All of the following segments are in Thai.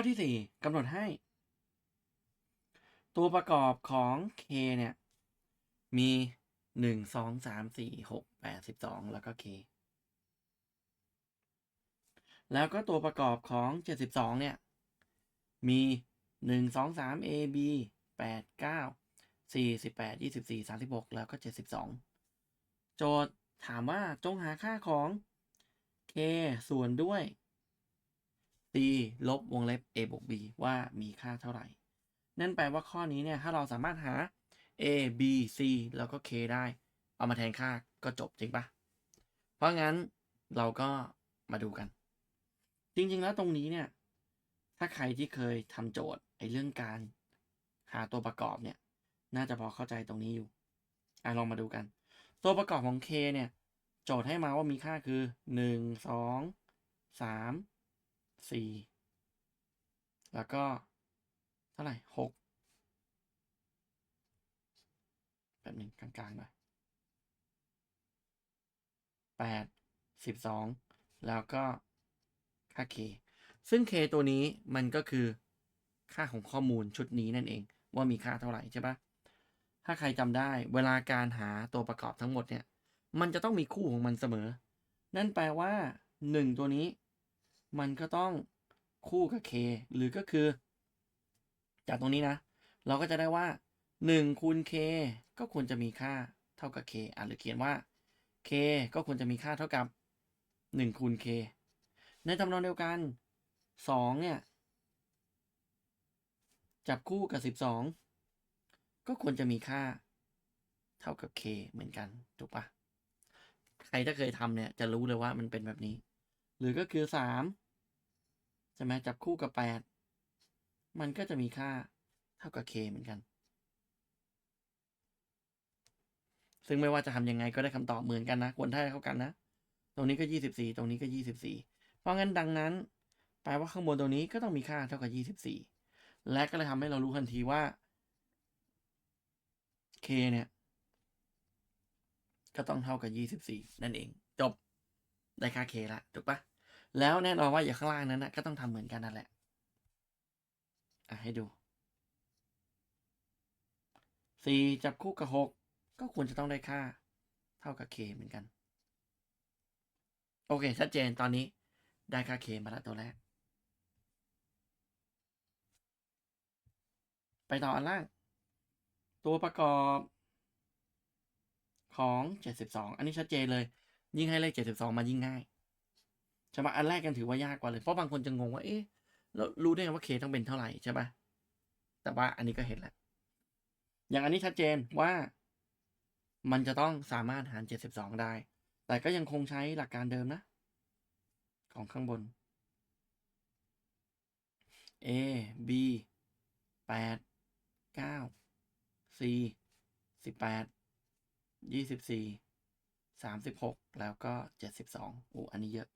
ข้อที่สี่กำหนดให้ ตัวประกอบของ k เนี่ย มีหนึ่งสองสามสี่หกแปดสิบสองแล้วก็ k แล้วก็ตัวประกอบของเจ็ดสิบสองเนี่ย มีหนึ่งสองสาม a b แปดเก้าสี่สิบแปดยี่สิบสี่สามสิบหกแล้วก็เจ็ดสิบสองโจทย์ถามว่าจงหาค่าของ k ส่วนด้วย c ลบวงเล็บ a บวก b ว่ามีค่าเท่าไหร่ นั่นแปลว่าข้อนี้เนี่ย ถ้าเราสามารถหา a b c แล้วก็ k ได้ เอามาแทนค่าก็จบจริงปะเพราะงั้นเราก็มาดูกัน จริงๆแล้วตรงนี้เนี่ย ถ้าใครที่เคยทำโจทย์ไอ้เรื่องการหาตัวประกอบเนี่ย น่าจะพอเข้าใจตรงนี้อยู่ อะลองมาดูกัน ตัวประกอบของ k เนี่ย โจทย์ให้มาว่ามีค่าคือหนึ่ง สี่แล้วก็เท่าไหร่หกแบบหนึ่งกลางๆหน่อยแปดสิบสองแล้วก็ค่า k ซึ่ง k ตัวนี้มันก็คือค่าของข้อมูลชุดนี้นั่นเอง ว่ามีค่าเท่าไหร่ใช่ปะถ้าใครจำได้เวลาการหาตัวประกอบทั้งหมดเนี่ย มันจะต้องมีคู่ของมันเสมอ นั่นแปลว่าหนึ่งตัวนี้ มันก็ต้องคู่กับ k หรือก็คือ จากตรงนี้นะ เราก็จะได้ว่า1คูณ k ก็ควรจะมีค่าเท่ากับ k อะหรือเขียนว่า k ก็ควรจะมีค่าเท่ากับ1คูณ k ในทำนองเดียวกัน2เนี่ย จับคู่กับ 12 ก็ควรจะมีค่าเท่ากับ k เหมือนกัน ถูกปะใครถ้าเคยทำเนี่ยจะรู้เลยว่ามันเป็นแบบนี้ หรือก็คือ3ใช่ไหมจับคู่กับ8มันก็จะมีค่าเท่ากับ k เหมือนกัน ซึ่งไม่ว่าจะทำยังไงก็ได้คำตอบเหมือนกันนะควรได้เท่ากันนะ ตรงนี้ก็ 24 ตรงนี้ก็ 24 เพราะงั้นดังนั้น แปลว่าข้างบนตรงนี้ก็ต้องมีค่าเท่ากับ 24 และก็เลยทำให้เรารู้ทันทีว่า k เนี่ย ก็ต้องเท่ากับ 24 นั่นเอง จบ ได้ค่า k ละถูกปะแล้วแน่นอนว่าอย่างข้างล่างนั้นนะก็ต้องทำเหมือนกันนั่นแหละ อะให้ดู4จับคู่กับ6ก็ควรจะต้องได้ค่า เท่ากับ k เหมือนกัน โอเค ชัดเจนตอนนี้ได้ค่า k มาแล้วตัวแรก ไปต่ออันล่าง ตัวประกอบของ 72 อันนี้ชัดเจนเลย ยิ่งให้เลข72มายิ่งง่ายใช่ปะอันแรกกันถือว่ายากกว่าเลย เพราะบางคนจะงงว่า เอ๊ะเรารู้ได้ไงว่า k ต้องเป็นเท่าไหร่ใช่ปะแต่ว่าอันนี้ก็เห็นแล้ว อย่างอันนี้ชัดเจนว่ามันจะต้องสามารถหาร 72 ได้ แต่ก็ยังคงใช้หลักการเดิมนะ ของข้างบน a b 8 9 c 18 24 36 แล้วก็ 72โอ้อันนี้เยอะ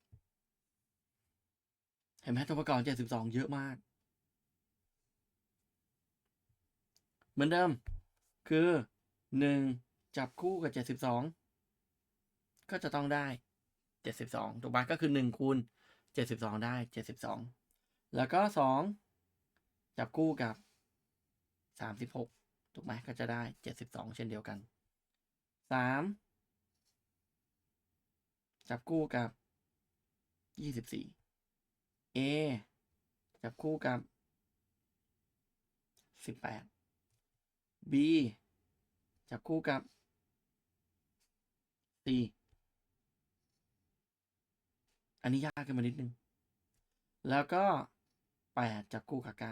เห็นไหมตัวประกอบ 72 เยอะมาก เหมือนเดิม คือ 1 จับคู่กับ 72 ก็จะต้องได้ 72ถูกปะก็คือ 1 คูณ 72 ได้ 72 แล้วก็ 2 จับคู่กับ 36ถูกไหมก็จะได้ 72 เช่นเดียวกัน 3 จับคู่กับ24 A จับคู่กับ18 B จับคู่กับ C อันนี้ยากขึ้นมานิดนึง แล้วก็8จับคู่กับ9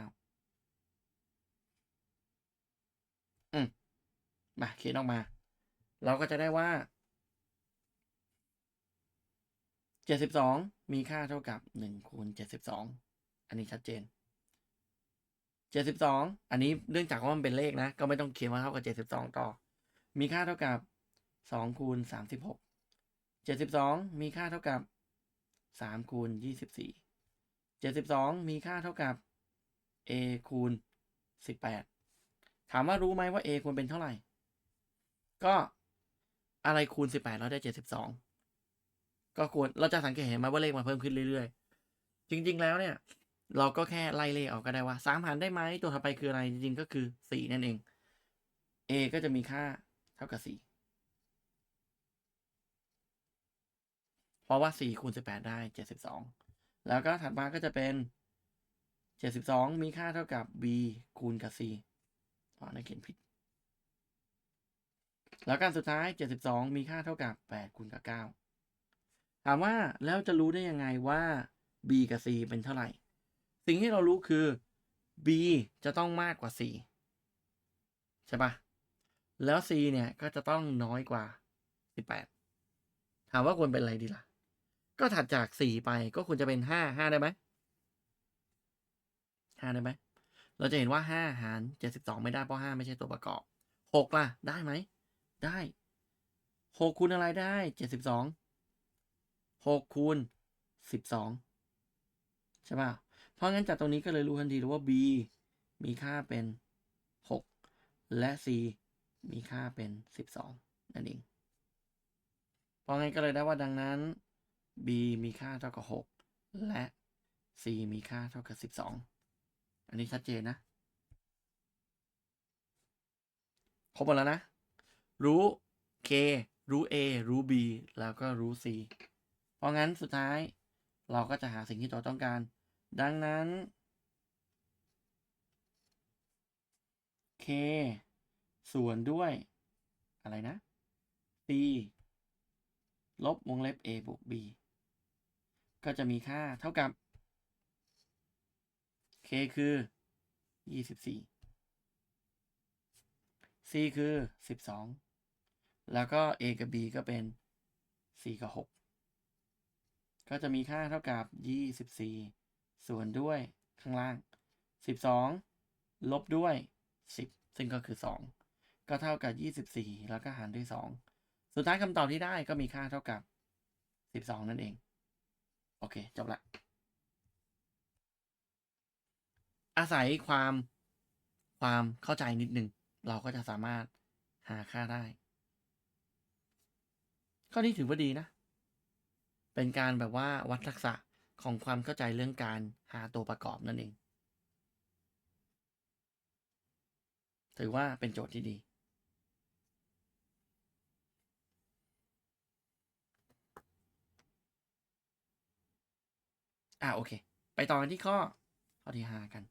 อืมมาเขียนออกมา เราก็จะได้ว่า 72 มีค่าเท่ากับ1คูณ72 อันนี้ชัดเจน 72 อันนี้เนื่องจากว่ามันเป็นเลขนะ ก็ไม่ต้องเขียนว่าเท่ากับ 72 ต่อ มีค่าเท่ากับ2คูณ36 72 มีค่าเท่ากับ3คูณ24 72 มีค่าเท่ากับ a คูณ18 ถามว่ารู้ไหมว่า a ควรเป็นเท่าไหร่ ก็อะไรคูณ 18 แล้วได้ 72 ก็ควรเราจะสังเกตเห็นไหมว่าเลขมันเพิ่มขึ้นเรื่อยๆ จริง ๆ แล้วเนี่ย เราก็แค่ไล่เลขเอาก็ได้ว่าสามหารได้ไหมตัวถัดไปคืออะไรจริงๆก็คือสี่นั่นเอง a ก็จะมีค่าเท่ากับสี่เพราะว่าสี่คูณสิบแปดได้เจ็ดสิบสองแล้วก็ถัดมาก็จะเป็นเจ็ดสิบสองมีค่าเท่ากับ b คูณกับ c อ๋อนั่นเขียนผิดแล้วการสุดท้าย 72 มีค่าเท่ากับ 8คูณกับ 9 ถามว่าแล้วจะรู้ได้ยังไงว่า b กับ c เป็นเท่าไหร่ สิ่งที่เรารู้คือ b จะต้องมากกว่า c ใช่ปะแล้ว c เนี่ยก็จะต้องน้อยกว่า 18 ถามว่าควรเป็นอะไรดีล่ะ ก็ถัดจาก 4 ไปก็ควรจะเป็น 5 5 ได้ไหม5ได้ไหม เราจะเห็นว่า 5 หาร 72 ไม่ได้เพราะ 5 ไม่ใช่ตัวประกอบ 6 ล่ะ ได้ไหม ได้หกคูณอะไรได้เจ็ดสิบสอง หกคูณสิบสองใช่ป่ะ เพราะงั้นจากตรงนี้ก็เลยรู้ทันทีเลยว่า b มีค่าเป็นหกและ c มีค่าเป็นสิบสองนั่นเอง เพราะงั้นก็เลยได้ว่าดังนั้น b มีค่าเท่ากับหกและ c มีค่าเท่ากับสิบสองอันนี้ชัดเจนนะ ครบหมดแล้วนะ รู้ K รู้ A รู้ B แล้วก็รู้ C เพราะงั้นสุดท้ายเราก็จะหาสิ่งที่ตัวต้องการ ดังนั้น K ส่วนด้วยอะไรนะ C ลบวงเล็บ A บวก B ก็จะมีค่าเท่ากับ K คือ 24 C คือ 12 แล้วก็ A กับ B ก็เป็น 4 กับ 6 ก็จะมีค่าเท่ากับ 24 ส่วนด้วยข้างล่าง 12 ลบด้วย 10 ซึ่งก็คือ 2 ก็เท่ากับ 24 แล้วก็หารด้วย 2 สุดท้ายคำตอบที่ได้ก็มีค่าเท่ากับ 12 นั่นเอง โอเค จบละ อาศัยความความเข้าใจนิดนึง เราก็จะสามารถหาค่าได้ ข้อนี้ถือว่าดีนะ เป็นการแบบว่าวัดทักษะของความเข้าใจเรื่องการหาตัวประกอบนั่นเอง ถือว่าเป็นโจทย์ที่ดี อ่าโอเค ไปต่อกันที่ข้อข้อที่ห้ากัน